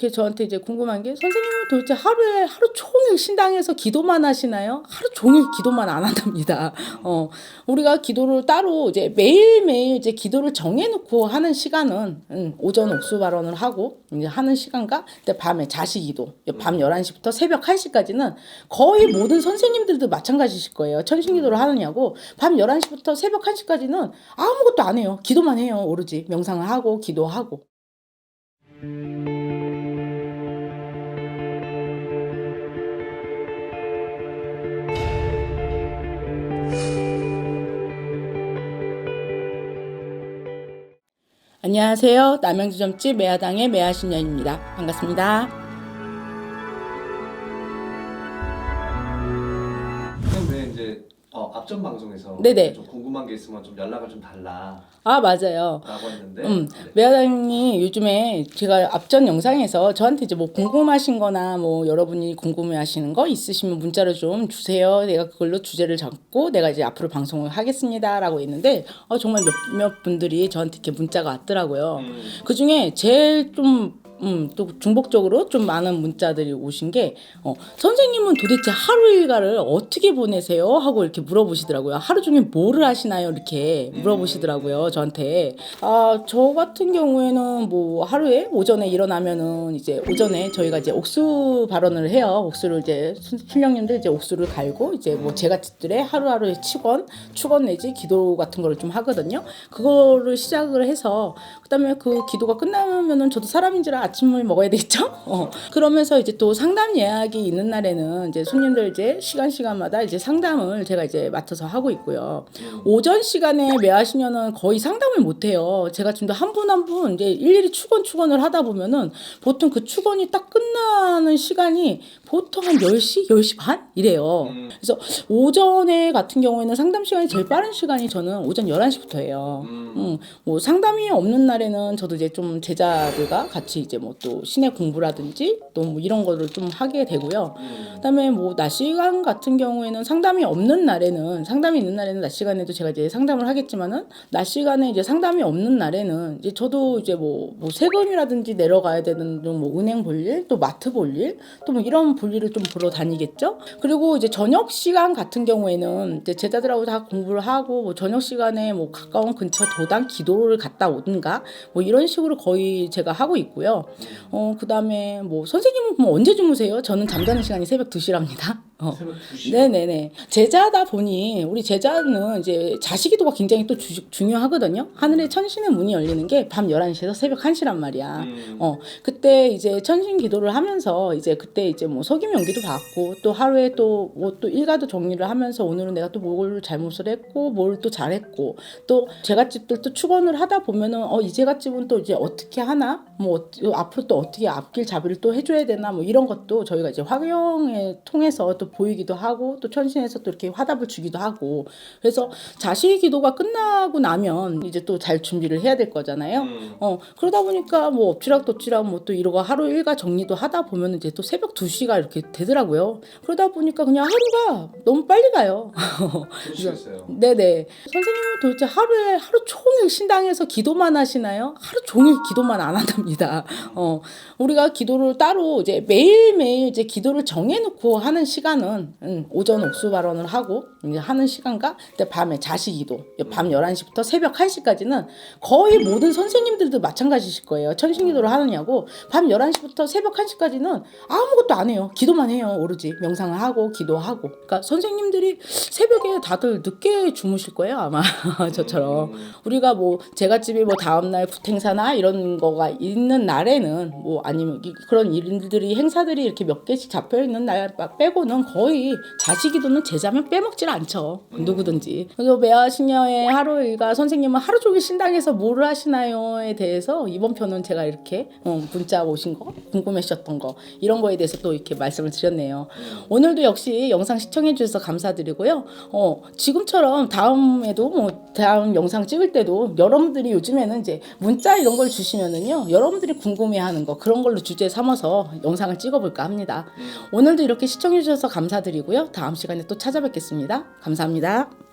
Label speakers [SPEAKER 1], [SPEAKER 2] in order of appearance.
[SPEAKER 1] 이렇게 저한테 이제 궁금한 게 선생님은 도대체 하루에 하루 종일 신당에서 기도만 하시나요? 하루 종일 기도만 안 한답니다. 어, 우리가 기도를 따로 이제 매일매일 이제 기도를 정해놓고 하는 시간은 음, 오전 옥수 발언을 하고 이제 하는 시간과 그때 밤에 자시 기도 밤 11시부터 새벽 1시까지는 거의 모든 선생님들도 마찬가지실 거예요. 천신 기도를 하느냐고 밤 11시부터 새벽 1시까지는 아무것도 안 해요. 기도만 해요. 오로지 명상을 하고 기도하고. 안녕하세요. 남양주점집 매화당의 매화신년입니다. 반갑습니다.
[SPEAKER 2] 어, 앞전 방송에서
[SPEAKER 1] 네네.
[SPEAKER 2] 좀 궁금한 게 있으면 좀 연락을 좀 달라라고
[SPEAKER 1] 아, 맞아요.
[SPEAKER 2] 했는데
[SPEAKER 1] 음,
[SPEAKER 2] 네.
[SPEAKER 1] 매화당이 요즘에 제가 앞전 영상에서 저한테 이제 뭐 궁금하신 거나 뭐 여러분이 궁금해 하시는 거 있으시면 문자로 좀 주세요. 내가 그걸로 주제를 잡고 내가 이제 앞으로 방송을 하겠습니다. 라고 했는데 어, 정말 몇몇 분들이 저한테 이렇게 문자가 왔더라고요.
[SPEAKER 2] 음,
[SPEAKER 1] 그 중에 제일 좀, 음, 또 중복적으로 좀 많은 문자들이 오신 게, 어, 선생님은 도대체 하루 일과를 어떻게 보내세요? 하고 이렇게 물어보시더라고요. 하루 종일 뭐를 하시나요? 이렇게 물어보시더라고요. 저한테. 아, 저 같은 경우에는 뭐 하루에 오전에 일어나면은 이제 오전에 저희가 이제 옥수 발언을 해요. 옥수를 이제 수- 신령님들 이제 옥수를 갈고 이제 뭐 제가 집들의 하루하루의 축원, 축원 내지 기도 같은 거를 좀 하거든요. 그거를 시작을 해서 그다음에 그 기도가 끝나면은 저도 사람인지라 아침을 먹어야 되겠죠. 어. 그러면서 이제 또 상담 예약이 있는 날에는 이제 손님들 이제 시간 시간마다 이제 상담을 제가 이제 맡아서 하고 있고요. 오전 시간에 매하시면은 거의 상담을 못 해요. 제가 지금도 한 분 한 분 이제 일일이 축원 축원을 하다 보면은 보통 그 축원이 딱 끝나는 시간이 보통 한 10시, 10시 반 이래요.
[SPEAKER 2] 음.
[SPEAKER 1] 그래서 오전에 같은 경우에는 상담 시간이 제일 빠른 시간이 저는 오전 11시부터예요.
[SPEAKER 2] 음.
[SPEAKER 1] 음, 뭐 상담이 없는 날에는 저도 이제 좀 제자들과 같이 이제 뭐또 신의 공부라든지 또 뭐 이런 거를 좀 하게 되고요.
[SPEAKER 2] 음.
[SPEAKER 1] 그다음에 뭐 낮 시간 같은 경우에는 상담이 없는 날에는 상담이 있는 날에는 낮 시간에도 제가 이제 상담을 하겠지만은 낮 시간에 이제 상담이 없는 날에는 이제 저도 이제 뭐, 뭐 세금이라든지 내려가야 되는 좀뭐 은행 볼일 또 마트 볼일 또 뭐 이런 볼일을 좀 보러 다니겠죠. 그리고 이제 저녁 시간 같은 경우에는 이제 제자들하고 다 공부를 하고 뭐 저녁 시간에 뭐 가까운 근처 도당 기도를 갔다 오든가 뭐 이런 식으로 거의 제가 하고 있고요. 어 그 다음에 뭐 선생님은 그럼 언제 주무세요? 저는 잠자는 시간이 새벽 2시랍니다. 어.
[SPEAKER 2] 새벽 2시
[SPEAKER 1] 네네네. 제자다 보니 우리 제자는 이제 자식기도가 굉장히 또 주- 중요하거든요. 하늘에 천신의 문이 열리는 게 밤 11시에서 새벽 1시란 말이야.
[SPEAKER 2] 음.
[SPEAKER 1] 어, 그때 이제 천신 기도를 하면서 이제 그때 이제 뭐 석임 연기도 받고 또 하루에 또 뭐 또 일가도 정리를 하면서 오늘은 내가 또 뭘 잘못을 했고 뭘 또 잘했고 또 제갓집들 또 축원을 하다 보면은 어 이 제갓집은 또 이제 어떻게 하나 뭐 어- 앞으로 또 어떻게 앞길 자비를 또 해줘야 되나 뭐 이런 것도 저희가 이제 화경에 통해서 또 보이기도 하고 또 천신에서 또 이렇게 화답을 주기도 하고 그래서 자식 기도가 끝나고 나면 이제 또 잘 준비를 해야 될 거잖아요.
[SPEAKER 2] 음.
[SPEAKER 1] 어 그러다 보니까 뭐 엎치락도치락 뭐 또 이러고 하루 일과 정리도 하다 보면 이제 또 새벽 2시가 이렇게 되더라고요. 그러다 보니까 그냥 하루가 너무 빨리
[SPEAKER 2] 가요.
[SPEAKER 1] 네네. 선생님은 도대체 하루에 하루 종일 신당에서 기도만 하시나요? 하루 종일 기도만 안 한답니다. 어, 우리가 기도를 따로 이제 매일매일 이제 기도를 정해놓고 하는 시간 은 음, 오전 옥수 발언을 하고 이제 하는 시간과 그때 밤에 자시 기도 밤 11시부터 새벽 1시까지는 거의 모든 선생님들도 마찬가지실 거예요. 천신 기도를 하느냐고 밤 11시부터 새벽 1시까지는 아무것도 안 해요. 기도만 해요. 오로지 명상을 하고 기도하고. 그러니까 선생님들이 새벽에 다들 늦게 주무실 거예요, 아마 저처럼.
[SPEAKER 2] 음.
[SPEAKER 1] 우리가 뭐 제갓집이 뭐 다음날 굿행사나 이런 거가 있는 날에는 뭐 아니면 이- 그런 일들이 행사들이 이렇게 몇 개씩 잡혀 있는 날 빼고는 거의 자식이도는 제자면 빼먹질 않죠. 누구든지. 그래서 매화신녀의 하루 일과 선생님은 하루 종일 신당에서 뭐를 하시나요에 대해서 이번 편은 제가 이렇게 어, 문자 오신 거 궁금해하셨던 거 이런 거에 대해서 또 이렇게 말씀을 드렸네요. 오늘도 역시 영상 시청해 주셔서 감사드리고요. 어, 지금처럼 다음에도 뭐 다음 영상 찍을 때도 여러분들이 요즘에는 이제 문자 이런 걸 주시면은요 여러분들이 궁금해하는 거 그런 걸로 주제 삼아서 영상을 찍어볼까 합니다. 오늘도 이렇게 시청해 주셔서 감사드리고요 다음 시간에 또 찾아뵙겠습니다. 감사합니다.